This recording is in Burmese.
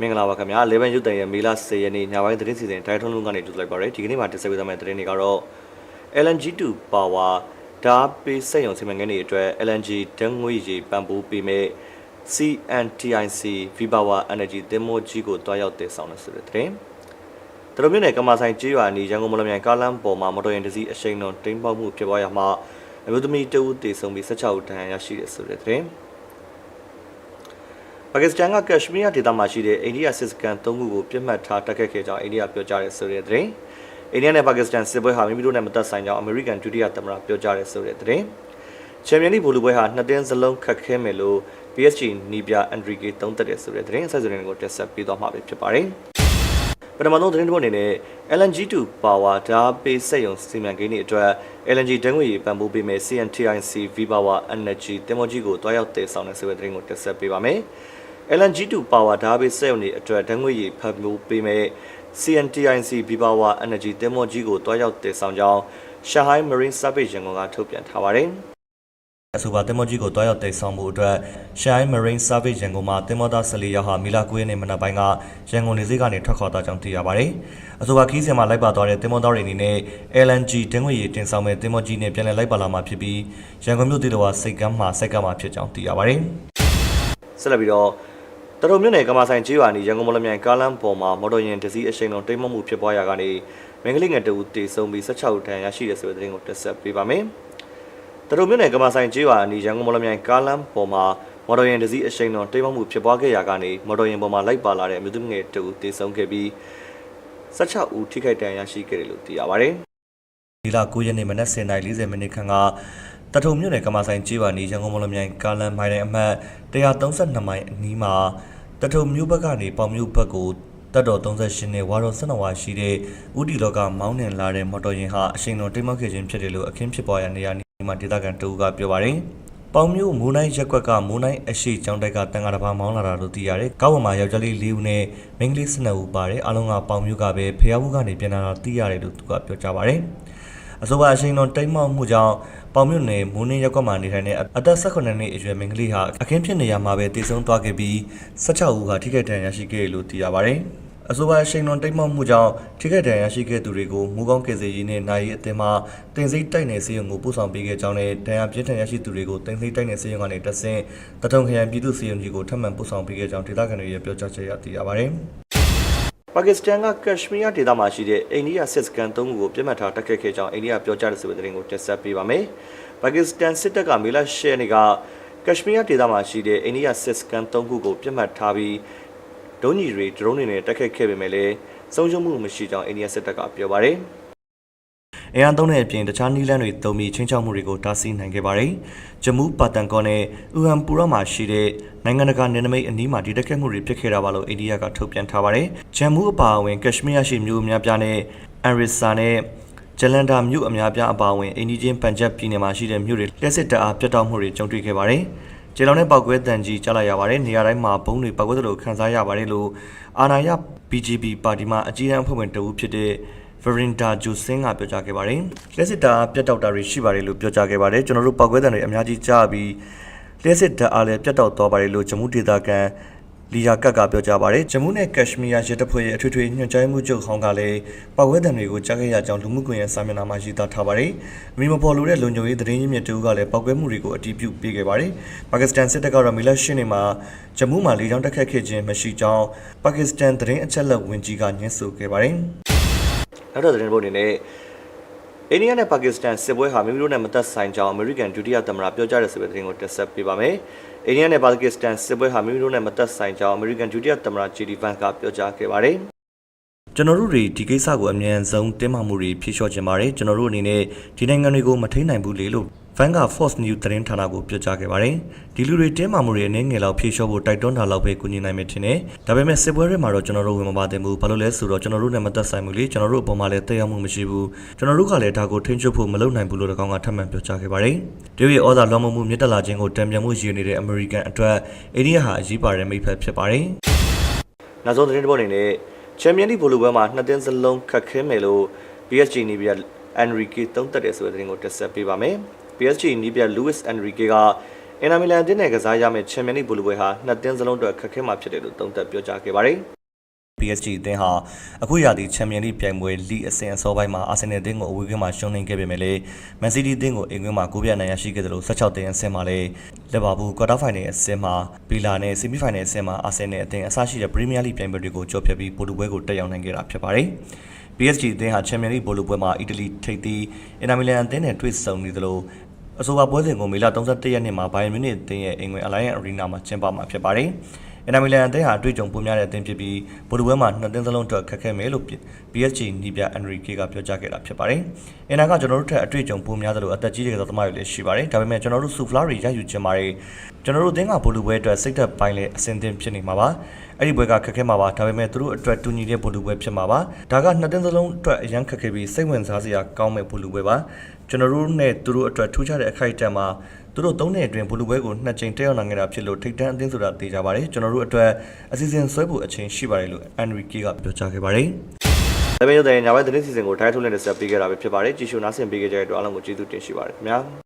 မင်္ဂလာပါခင်ဗျာ11ရုပ်တန်ရဲ့မေလ10ရက်နေ့ညပိုင်းသတင်းစီစဉ်ဒိုင်ထုံးလုံးကနေကြိုလိုက်ပါရစေဒီကနေ့မှာတင်ဆက်ပေးသွားမယ့်သတင်းတွေကတော့ LNG2 Power ဓာတ်ပေးစက်ရုံစီမံကိန်းတွေအတွက် LNG ဓာတ်ငွေ့ရည်ပံ့ပိုးပေးမဲ့ CNTIC V-Power Energy သင်္ဘောကြီးကိုတွားရောက်တည်ဆောင်နေဆိုတဲ့သတင်းတရုတ်မြို့နယ်ကမာဆိုင်ကျေးရွာအနီးရန်ကုန်မလမြိုင်ကားလမ်းပေါ်မှာမော်တော်ယာဉ်တစ်စီးအရှိန်လုံးတိမ်းပေါက်မှုဖြစ်ပွားရမှာအမျိုးသမီးတဦးတည်ဆုံပြီး16ဦးဒဏ်ရာရရှိတယ်ဆိုတဲ့သတင်း ပါကစ္စတန်ကကက်ရှမီးယားဒေသမှာရှိတဲ့အိန္ဒိယစစ်စခန်း၃ခုကိုပြစ်မှတ်ထားတိုက်ခတ်ခဲ့ကြောင်းအိန္ဒိယပြောကြားတဲ့ဆိုတဲ့သတင်း။အိန္ဒိယနဲ့ပါကစ္စတန်စစ်ပွဲဟာမိမိတို့နဲ့မသက်ဆိုင်ကြောင်းအမေရိကန်ဒုတိယသမ္မတပြောကြားတဲ့ဆိုတဲ့သတင်း။ချန်ပီယံလိဗိုလ်လူပွဲဟာနှစ်တင်းစလုံးခတ်ခဲမယ်လို့ PSG နီးပြအန်ဒရီဂေသုံးသက်တဲ့ဆိုတဲ့သတင်းဆက်စုံတွေကိုတင်ဆက်ပေးသွားမှာဖြစ်ပါတယ်။ပထမဆုံးသတင်းတစ်ပုဒ်အနေနဲ့ LNG2 Power ဓာတ်ပေးစက်ရုံစီမံကိန်းတွေအတွက် LNG ဓာတ်ငွေ့ရည်ပံ့ပိုးပေးမဲ့ CNTIC V-Power Energy တင်မောကြီးကိုတွားရောက်တည်ဆောင်တဲ့ဆိုတဲ့သတင်းကိုတင်ဆက်ပေးပါမယ်။ LNG2 Power ဓာတ်ပေးစက်ရုံတွေအတွက်ဓာတ်ငွေ့ရည်ဖန်မိုးပေးမဲ့ CNTIC V-Power Energy တင်မောကြီးကိုတွားရောက်တည်ဆောင်ကြောင်း Shanghai Marine Service ရန်ကုန်ကထုတ်ပြန်ထားပါတယ်။အဆိုပါတင်မောကြီးကိုတွားရောက်တိတ်ဆောင်မှုအတွက် Shanghai Marine Service ရန်ကုန်မှာတင်မောသား14ရောက်ဟာမီလာ9ရက်နေ့မနက်ပိုင်းကရန်ကုန်နေစိတ်ကနေထွက်ခွာသွားကြောင်းသိရပါတယ်။အဆိုပါခီးစဉ်မှာလိုက်ပါသွားတဲ့တင်မောသားတွေအနေနဲ့ LNG တင်ငွေရည်တင်ဆောင်မဲ့တင်မောကြီးနဲ့ပြန်လည်လိုက်ပါလာမှာဖြစ်ပြီးရန်ကုန်မြို့တည်တော်စိတ်ကမ်းမှာစိတ်ကမ်းမှာဖြစ်ကြောင်းသိရပါတယ်။ဆက်လက်ပြီးတော့ တရုတ်မြို့နယ်ကမာဆိုင်ကျေးရွာနီရန်ကုန်မလမြိုင်ကားလမ်းပေါ်မှာမော်တော်ယာဉ်တစ်စီးအရှိန်လုံးတိမ်မမှုဖြစ်ပွားရာကနေမင်္ဂလိငယ်တအူတေဆုံးပြီး16ဦးထံရရှိတဲ့ဆိုတဲ့သတင်းကိုတက်ဆက်ပေးပါမယ်။တရုတ်မြို့နယ်ကမာဆိုင်ကျေးရွာနီရန်ကုန်မလမြိုင်ကားလမ်းပေါ်မှာမော်တော်ယာဉ်တစ်စီးအရှိန်လုံးတိမ်မမှုဖြစ်ပွားခဲ့ရာကနေမော်တော်ယာဉ်ပေါ်မှာလိုက်ပါလာတဲ့အမျိုးသမီးငယ်တအူတေဆုံးခဲ့ပြီး16ဦးထိခိုက်ဒဏ်ရာရရှိခဲ့တယ်လို့သိရပါတယ်။ဒီလ9ရက်နေ့မနက်10:40မိနစ်ခန့်က တထုံမြို့နယ်ကမာဆိုင်ကျေးရွာနီရန်ကုန်မလမြိုင်ကားလမ်းမိုင်တိုင်းအမှတ်132မိုင်အနီးမှာတထုံမြို့ဘက်ကနေပေါင်မြို့ဘက်ကိုတက်တော်38နဲ့ဝါတော်12ဝါရှိတဲ့ဥတီလောကမောင်းနှင်လာတဲ့မော်တော်ယာဉ်ဟာအရှိန်တော်တိမ်မောက်ခဲ့ခြင်းဖြစ်တယ်လို့အခင်းဖြစ်ပွားရာနေရာနီးမှာဒေသခံတအူးကပြောပါတယ်။ပေါင်မျိုးမိုးနိုင်ရက်ကွက်ကမိုးနိုင်အရှိကျောင်းတိုက်ကတန်ဃာတစ်ပါးမောင်းလာတာလို့သိရတယ်။ကောက်ဝမှာယောက်ျားလေး၄ဦးနဲ့မိန်းကလေး12ဦးပါတယ်။အားလုံးကပေါင်မျိုးကပဲဖျားဘူးကနေပြန်လာတာသိရတယ်လို့သူကပြောကြပါတယ်။အဆိုပါအရှိန်တော်တိမ်မောက်မှုကြောင့် ပေါင်မြို့နယ်မိုးနှင်းရက်ကွက်မှာနေထိုင်တဲ့အသက်18နှစ်အရွယ်မိန်းကလေးဟာအခင်းဖြစ်နေရမှာပဲတည်ဆုံသွားခဲ့ပြီး16ဦးဟာထိခိုက်ဒဏ်ရာရရှိခဲ့တယ်လို့သိရပါတယ်။အဆိုပါရှိန်လွန်တိတ်မောက်မှုကြောင့်ထိခိုက်ဒဏ်ရာရှိခဲ့သူတွေကိုမူကောင်းကေစီရေးနဲ့နိုင်ရေးအသင်းမှတင်စိတ်တိုက်နယ်စေယုံကိုပို့ဆောင်ပေးခဲ့ကြောင်းနဲ့ဒဏ်ရာပြင်းထန်ရရှိသူတွေကိုတင်စိတ်တိုက်နယ်စေယုံကနေတဆင့်တထုံခရိုင်ပြည်သူ့စေယုံကြီးကိုထပ်မံပို့ဆောင်ပေးခဲ့ကြောင်းဒေသခံတွေရဲ့ပြောကြားချက်အရသိရပါတယ်။ ပါကစ္စတန်ကကက်ရှမီးယားဒေသမှာရှိတဲ့အိန္ဒိယစစ်စခန်း၃ခုကိုပြစ်မှတ်ထားတိုက်ခတ်ခဲ့ကြောင်းအိန္ဒိယပြောကြားတဲ့ဆိုတဲ့သတင်းကိုတင်ဆက်ပေးပါမယ်။ပါကစ္စတန်စစ်တပ်ကမေလ10ရက်နေ့ကကက်ရှမီးယားဒေသမှာရှိတဲ့အိန္ဒိယစစ်စခန်း၃ခုကိုပြစ်မှတ်ထားပြီးဒုံးကြီးတွေဒရုန်းတွေနဲ့တိုက်ခတ်ခဲ့ပေမဲ့လည်းဆုံးရှုံးမှုမရှိကြောင်းအိန္ဒိယစစ်တပ်ကပြောပါတယ်။ အရန်သုံးတဲ့အပြင်တခြားနီးလန်းတွေတုံပြီးချင်းချောက်မှုတွေကိုတားဆီးနိုင်ခဲ့ပါတယ်။ဂျမူးပါတန်ကောနဲ့အူဟန်ပူရမှာရှိတဲ့နိုင်ငံတကာနယ်နိမိတ်အနီးမှာဒီတက်ခတ်မှုတွေဖြစ်ခဲ့တာပါလို့အိန္ဒိယကထုတ်ပြန်ထားပါတယ်။ဂျမူးအပါအဝင်ကက်ရှမီးယားရှိမြို့အများပြားနဲ့အန်ရစ်ဆာနဲ့ဂျလန်ဒါမြို့အများပြားအပါအဝင်အိန္ဒိချင်းပန်ဂျပ်ပြည်နယ်မှာရှိတဲ့မြို့တွေလက်စစ်တပ်အားပြတ်တောက်မှုတွေကြုံတွေ့ခဲ့ပါတယ်။ကျေလောင်နဲ့ပောက်ကွဲတန်ကြီးကြားလိုက်ရပါတယ်။နေရာတိုင်းမှာဘုံတွေပောက်ကွဲသလိုခန်းစားရပါတယ်လို့အာနာယ BGP ပါတီမှအကြီးအကဲအဖွဲ့ဝင်တဦးဖြစ်တဲ့ Verinda Jusing ကပြောကြားခဲ့ပါတယ်။လက်စစ်တပ်အားပြတ်တောက်တာတွေရှိပါတယ်လို့ပြောကြားခဲ့ပါတယ်။ကျွန်တော်တို့ပောက်ကွဲတန်တွေအများကြီးကြားပြီးလက်စစ်တပ်အားလည်းပြတ်တောက်သွားပါတယ်လို့ဂျမူးဒေသခံလီယာကတ်ကပြောကြားပါတယ်ဂျမူးနဲ့ကက်ရှမီးယားရဲတပ်ဖွဲ့ရဲ့အထွေထွေညွှန်ကြားမှုချုပ်ဟောင်းကလည်းပောက်ကွဲတံတွေကိုကြားခဲ့ရကြောင်းလူမှုကွန်ရက်စာမျက်နှာမှာရေးသားထားပါတယ်။မိမဖော်လို့တဲ့လုံခြုံရေးသတင်းရင်းမြစ်တူကလည်းပောက်ကွဲမှုတွေကိုအတည်ပြုပေးခဲ့ပါတယ်။ပါကစ္စတန်စစ်တပ်ကတော့မီလာရှင်းနေမှာဂျမူးမှာလေကြောင်းတက်ခတ်ခဲ့ခြင်းမရှိကြောင်းပါကစ္စတန်သတင်းအချက်အလက်ဝန်ကြီးကညှင်းဆိုခဲ့ပါတယ်။ နောက်တော့သတင်းပုတ်အနေနဲ့အိန္ဒိယနဲ့ပါကစ္စတန်စစ်ပွဲဟာမိမိတို့နဲ့မသက်ဆိုင်ကြောင်းအမေရိကန်ဒုတိယသမ္မတပြောကြားတဲ့ဆိုတဲ့သတင်းကိုတင်ဆက်ပေးပါမယ်။အိန္ဒိယနဲ့ပါကစ္စတန်စစ်ပွဲဟာမိမိတို့နဲ့မသက်ဆိုင်ကြောင်းအမေရိကန်ဒုတိယသမ္မတဂျီဒီဗန်ကပြောကြားခဲ့ပါတယ်။ကျွန်တော်တို့တွေဒီကိစ္စကိုအမြန်ဆုံးတင်းမာမှုတွေဖြေလျှော့ခြင်းပါတယ်ကျွန်တော်တို့အနေနဲ့ဒီနိုင်ငံတွေကိုမထိန်နိုင်ဘူးလေလို့ Vanga Force News သတင်းဌာနကိုပြောကြားခဲ့ပါတယ်ဒီလူတွေတင်းမာမှုတွေအနေငယ်လောက်ဖြေလျှော့ဖို့တိုက်တွန်းတာလောက်ပဲကူညီနိုင်မယ်ထင်တယ်ဒါပေမဲ့စစ်ပွဲတွေမှာတော့ကျွန်တော်တို့ဝင်မပါသင့်ဘူးဘာလို့လဲဆိုတော့ကျွန်တော်တို့နဲ့မသက်ဆိုင်ဘူးလေကျွန်တော်တို့အပေါ်မှာလည်းတက်ရောက်မှုမရှိဘူးကျွန်တော်တို့ကလည်းဒါကိုထိန်းချုပ်ဖို့မလုပ်နိုင်ဘူးလို့တကောင်ကထပ်မံပြောကြားခဲ့ပါတယ်တရုတ်ရဲ့ဩဇာလွှမ်းမိုးမှုမြင့်တက်လာခြင်းကိုတံပြန်မှုရည်နေတဲ့အမေရိကန်အတွက်အိန္ဒိယဟာအရေးပါတဲ့မိဖက်ဖြစ်ပါတယ်နောက်ဆုံးသတင်းတစ်ပုဒ်အနေနဲ့ချန်ပီယံလိဗိုလ်လူပွဲမှာနှစ်သင်းစလုံးခတ်ခဲမယ်လို့ PSG နီးပြအန်ရီကေသုံးသက်တယ်ဆိုတဲ့သတင်းကိုတက်ဆက်ပေးပါမယ်။ PSG နီးပြ Luis Enrique ကအင်နာမီလန်အသင်းနဲ့ကစားရမယ့်ချန်ပီယံလိဘူလူပွဲဟာနှစ်သင်းစလုံးအတွက်ခက်ခဲမှာဖြစ်တယ်လို့သုံးသပ်ပြောကြားခဲ့ပါတယ်။ PSG အသင်းဟာအခုရာသီချန်ပီယံလိပြိုင်ပွဲလိအဆင့်အစောပိုင်းမှာအာဆင်နယ်အသင်းကိုအဝေးကွင်းမှာရှုံးနိမ့်ခဲ့ပေမဲ့လည်းမန်စီးတီးအသင်းကိုအိမ်ကွင်းမှာ9ပြတ်နိုင်ရရှိခဲ့တယ်လို့16သင်းအဆင့်မှာလည်းလီဗာပူးကွာတာဖိုင်နယ်အဆင့်မှာဘီလာနဲ့ဆီမီဖိုင်နယ်အဆင့်မှာအာဆင်နယ်အသင်းအဆရှိတဲ့ပရီးမီးယားလိပြိုင်ပွဲတွေကိုကျော်ဖြတ်ပြီးပိုတူပွဲကိုတက်ရောက်နိုင်ခဲ့တာဖြစ်ပါတယ်။ PSG အသင်းဟာချန်ပီယံလိဘောလုံးပွဲမှာအီတလီထိပ်သီးအင်နာမီလန်အသင်းနဲ့တွေ့ဆုံနေသလို အဆိုပါပွဲစဉ်ကိုမေလ31ရက်နေ့မှာဘိုင်ယန်မြူနစ်အသင်းရဲ့အင်္ဂွင်အလိုင်းယန်အရီနာမှာကျင်းပမှာဖြစ်ပါတယ်။အင်နာမီလန်အသင်းဟာအတွေ့အကြုံပိုများတဲ့အသင်းဖြစ်ပြီးဘောလုံးပွဲမှာနှစ်သင်းစလုံးအတွက်ခက်ခဲမယ်လို့ PSG နီးပြအန်ရီကေကပြောကြားခဲ့တာဖြစ်ပါတယ်။အင်နာကကျွန်တော်တို့ထက်အတွေ့အကြုံပိုများသလိုအသက်ကြီးတဲ့ကစားသမားတွေလည်းရှိပါတယ်။ဒါပေမဲ့ကျွန်တော်တို့ဆူဖလာတွေရယူချင်ပါတယ်။ကျွန်တော်တို့အသင်းကဘောလုံးပွဲအတွက်စိတ်သက်ပိုင်းလည်းအဆင်သင့်ဖြစ်နေမှာပါ။ အဲ့ဒီပွဲကခက်ခဲမှာပါဒါပေမဲ့သူတို့အတွက်တူညီတဲ့ဘောလုံးပွဲဖြစ်မှာပါ။ဒါကနှစ်သင်းစလုံးအတွက်အရန်ခက်ခဲပြီးစိတ်ဝင်စားစရာကောင်းမဲ့ဘောလုံးပွဲပါ။ကျွန်တော်တို့နဲ့သူတို့အတွက်ထူးခြားတဲ့အခိုက်အတန့်မှာသူတို့သုံးနှစ်အတွင်းဘလူးပွဲကိုနှစ်ကြိမ်တက်ရောက်နိုင်ခဲ့တာဖြစ်လို့ထိပ်တန်းအသင်းဆိုတာသိကြပါတယ်ကျွန်တော်တို့အတွက်အစီအစဉ်ဆွဲဖို့အချိန်ရှိပါတယ်လို့အန်ရီကီကပြောကြားခဲ့ပါတယ်။ဒါပေမဲ့တဲ့ညဘက်သတင်းစီစဉ်ကိုထိုင်းထုတ်နဲ့ဆက်ပေးခဲ့တာပဲဖြစ်ပါတယ်ကြည့်ရှုနားဆင်ပေးခဲ့ကြတဲ့အတွက်အားလုံးကိုကျေးဇူးတင်ရှိပါတယ်ခင်ဗျာ။